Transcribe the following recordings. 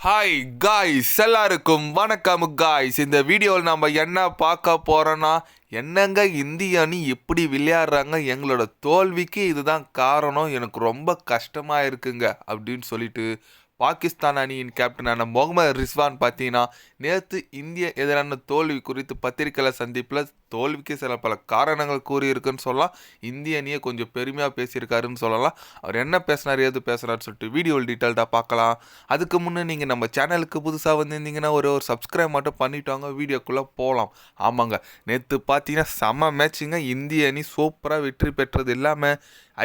Hi guys எல்லாருக்கும் வணக்கம் guys இந்த வீடியோவில் நம்ம என்ன பார்க்க போகிறோன்னா என்னங்க இந்திய அணி எப்படி விளையாடுறாங்க? எங்களோட தோல்விக்கு இதுதான் காரணம். எனக்கு ரொம்ப கஷ்டமாக இருக்குங்க அப்படின்னு சொல்லிட்டு பாகிஸ்தான் அணியின் கேப்டனான முகமது ரிஸ்வான் பார்த்தீங்கன்னா நேற்று இந்திய எதிரான தோல்வி குறித்து பத்திரிக்கையில் சந்திப்பில் தோல்விக்கு சில பல காரணங்கள் கூறியிருக்குன்னு சொல்லலாம். இந்திய அணியை கொஞ்சம் பெருமையாக பேசியிருக்காருன்னு சொல்லலாம். அவர் என்ன பேசினார் ஏது பேசுகிறாருன்னு சொல்லிட்டு வீடியோவில் டீட்டெயில்டாக பார்க்கலாம். அதுக்கு முன்னே நீங்கள் நம்ம சேனலுக்கு புதுசாக வந்திருந்தீங்கன்னா ஒரு ஒரு சப்ஸ்கிரைப் மட்டும் பண்ணிட்டாங்க வீடியோக்குள்ளே போகலாம் ஆமாங்க. நேற்று பார்த்தீங்கன்னா செம்ம மேட்சிங்க இந்திய அணி சூப்பராக வெற்றி பெற்றது இல்லாமல்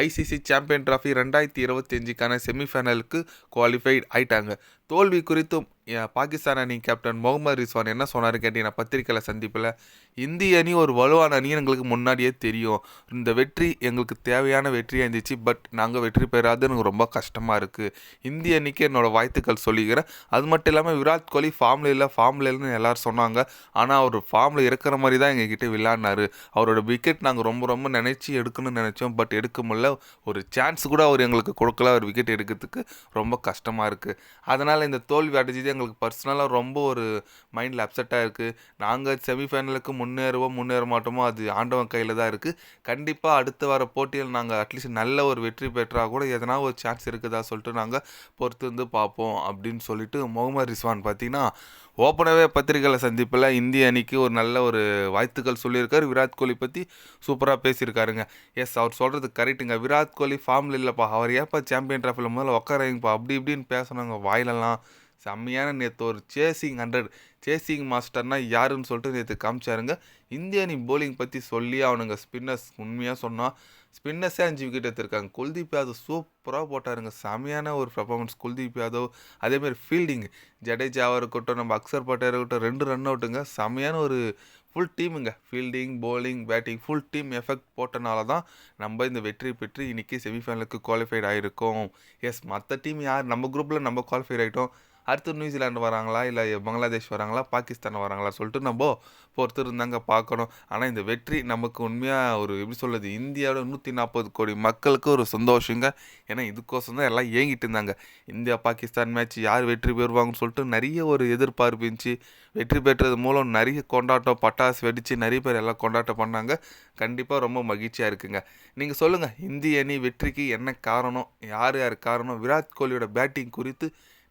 ஐசிசி சாம்பியன் ட்ராஃபி ரெண்டாயிரத்தி இருபத்தஞ்சுக்கான செமிஃபைனலுக்கு குவாலிஃபைட் ஆயிட்டாங்க. தோல்வி குறித்தும் பாகிஸ்தான் அணி கேப்டன் முகமது ரிஸ்வான் என்ன சொன்னார் கேட்டீங்கன்னா பத்திரிக்கையில் சந்திப்பில் இந்திய அணி ஒரு வலுவான அணி எங்களுக்கு முன்னாடியே தெரியும். இந்த வெற்றி எங்களுக்கு தேவையான வெற்றியாக இருந்துச்சு பட் நாங்கள் வெற்றி பெறாது எனக்கு ரொம்ப கஷ்டமாக இருக்குது இந்திய அணிக்கு என்னோடய வாழ்த்துக்கள் சொல்லிக்கிறேன். அது மட்டும் இல்லாமல் விராட் கோலி ஃபார்மில் இல்லை ஃபார்மில் இல்லைன்னு எல்லோரும் சொன்னாங்க. ஆனால் அவர் ஃபார்மில் இருக்கிற மாதிரி தான் எங்ககிட்ட விளாடினார் அவரோட விக்கெட் நாங்கள் ரொம்ப ரொம்ப நினச்சி எடுக்கணும்னு நினச்சோம் பட் எடுக்க முடியல. ஒரு சான்ஸ் கூட அவர் எங்களுக்கு கொடுக்கல அவர் விக்கெட் எடுக்கிறதுக்கு ரொம்ப கஷ்டமாக இருக்குது அதனால் இந்த தோல்வி அடைஞ்சது எங்களுக்கு பர்சனலாக ரொம்ப ஒரு மைண்டில் அப்செட்டாக இருக்குது நாங்கள் செமிஃபைனலுக்கு முன்னேறுவோம் முன்னேற மாட்டோமோ அது ஆண்டவன் கையில் தான் இருக்குது கண்டிப்பாக அடுத்து வர போட்டியில் நாங்கள் அட்லீஸ்ட் நல்ல ஒரு வெற்றி பெற்றால் கூட எதனா ஒரு சான்ஸ் இருக்குதா சொல்லிட்டு நாங்கள் பொறுத்து வந்து பார்ப்போம் அப்படின்னு சொல்லிட்டு முகமது ரிஸ்வான் பார்த்தீங்கன்னா ஓப்பனாகவே பத்திரிகையில் சந்திப்பில் இந்திய அணிக்கு ஒரு நல்ல ஒரு வாழ்த்துக்கள் சொல்லியிருக்காரு. விராட் கோலி பற்றி சூப்பராக பேசியிருக்காருங்க. எஸ் அவர் சொல்கிறது கரெக்டுங்க விராட் கோலி ஃபார்மில் இல்லைப்பா. அவர் ஏப்பா சாம்பியன் ட்ராஃபியில் முதல்ல உட்காரங்கப்பா அப்படி இப்படின்னு பேசுனாங்க. வாயிலெல்லாம் செம்மையான நேற்று ஒரு சேசிங் ஹண்ட்ரட் சேசிங் மாஸ்டர்னா யாருன்னு சொல்லிட்டு நேற்று காமிச்சாருங்க. இந்திய அணி போலிங் பற்றி சொல்லி அவனுங்க ஸ்பின்னர்ஸ் உண்மையாக சொன்னால் ஸ்பின்னர்ஸே அஞ்சு விக்கெட் எடுத்திருக்காங்க. குல்தீப் யாதவ் சூப்பராக போட்டாருங்க. செமையான ஒரு பர்ஃபார்மன்ஸ் குல்தீப் யாதவ். அதேமாதிரி ஃபீல்டிங் ஜடேஜாவாக இருக்கட்டும் நம்ம அக்சர் பட்டா இருக்கட்டும் ரெண்டு ரன் அவுட்டுங்க செமையான ஒரு full டீமுங்க fielding bowling batting full team effect போட்டனால தான் நம்ம இந்த வெற்றி பெற்று இன்னைக்கு செமிஃபைனலுக்கு குவாலிஃபைட் ஆகிருக்கோம் எஸ் மற்ற டீம் யார்? நம்ம குரூப்பில் நம்ம குவாலிஃபைட் ஆகிட்டோம் அடுத்து நியூசிலாந்து வராங்களா? இல்லை பங்களாதேஷ் வராங்களா? பாகிஸ்தான் வராங்களா? சொல்லிட்டு நம்ம பொறுத்து இருந்தாங்க பார்க்கணும். ஆனால் இந்த வெற்றி நமக்கு உண்மையாக ஒரு எப்படி சொல்கிறது இந்தியாவோட நூற்றி நாற்பது கோடி மக்களுக்கு ஒரு சந்தோஷங்க. ஏன்னா இதுக்கோசம் தான் எல்லாம் ஏங்கிட்டு இருந்தாங்க. இந்தியா பாகிஸ்தான் மேட்ச் யார் வெற்றி பெறுவாங்கன்னு சொல்லிட்டு நிறைய ஒரு எதிர்பார்ப்பு இருந்துச்சு. வெற்றி பெற்றது மூலம் நிறைய கொண்டாட்டம் பட்டாசு வெடித்து நிறைய பேர் எல்லாம் கொண்டாட்டம் பண்ணாங்க. கண்டிப்பாக ரொம்ப மகிழ்ச்சியாக இருக்குங்க. நீங்கள் சொல்லுங்கள் இந்திய அணி வெற்றிக்கு என்ன காரணம்? யார் யார் காரணம்? விராட் கோலியோட பேட்டிங் குறித்து